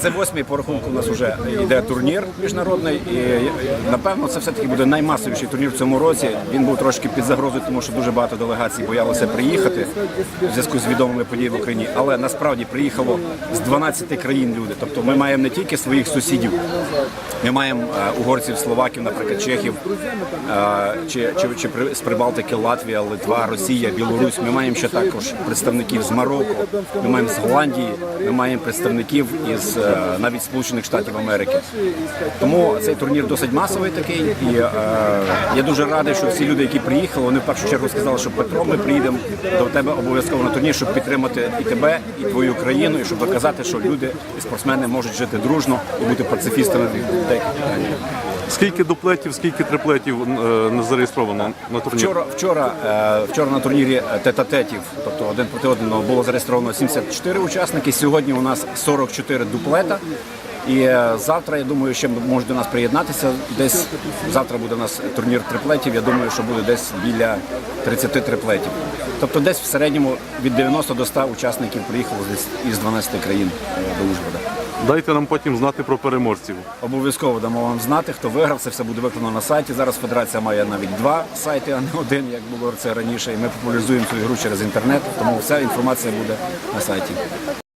Це восьмий по рахунку. У нас вже йде турнір міжнародний, і напевно це все таки буде наймасовіший турнір в цьому році. Він був трошки під загрозою, тому що дуже багато делегацій боялося приїхати в зв'язку з відомими подіями в Україні. Але насправді приїхало з 12 країн люди. Тобто ми маємо не тільки своїх сусідів, ми маємо е, угорців, словаків, наприклад, чехів, е, чи, чи, чи з Прибалтики Латвія, Литва, Росія, Білорусь. Ми маємо ще також представників з Марокко, ми маємо з Голландії, ми маємо представників із е, навіть Сполучених Штатів Америки. Тому цей турнір досить масовий такий. І е, я дуже радий, що всі люди, які приїхали, вони в першу чергу сказали, що Петро, ми приїдемо до тебе обов'язково на турнір, щоб підтримати і тебе, і твою країну, і щоб доказати, що люди і спортсмени можуть жити дружно і бути пацифістами в деяких питаннях. Скільки дуплетів, скільки триплетів е, не зареєстровано на турнірі? Вчора, вчора, е, вчора на турнірі тета-тетів, тобто один проти одного, було зареєстровано 74 учасники. Сьогодні у нас 44 дуплета. І е, завтра, я думаю, ще можуть до нас приєднатися. Десь завтра буде у нас турнір триплетів. Я думаю, що буде десь біля 30 триплетів. Тобто десь в середньому від 90 до 100 учасників приїхало десь із 12 країн е, до Ужгорода. Дайте нам потім знати про переможців. Обов'язково дамо вам знати, хто виграв. Це все буде виконано на сайті. Зараз федерація має навіть два сайти, а не один, як було це раніше. І ми популяризуємо свою гру через інтернет. Тому вся інформація буде на сайті.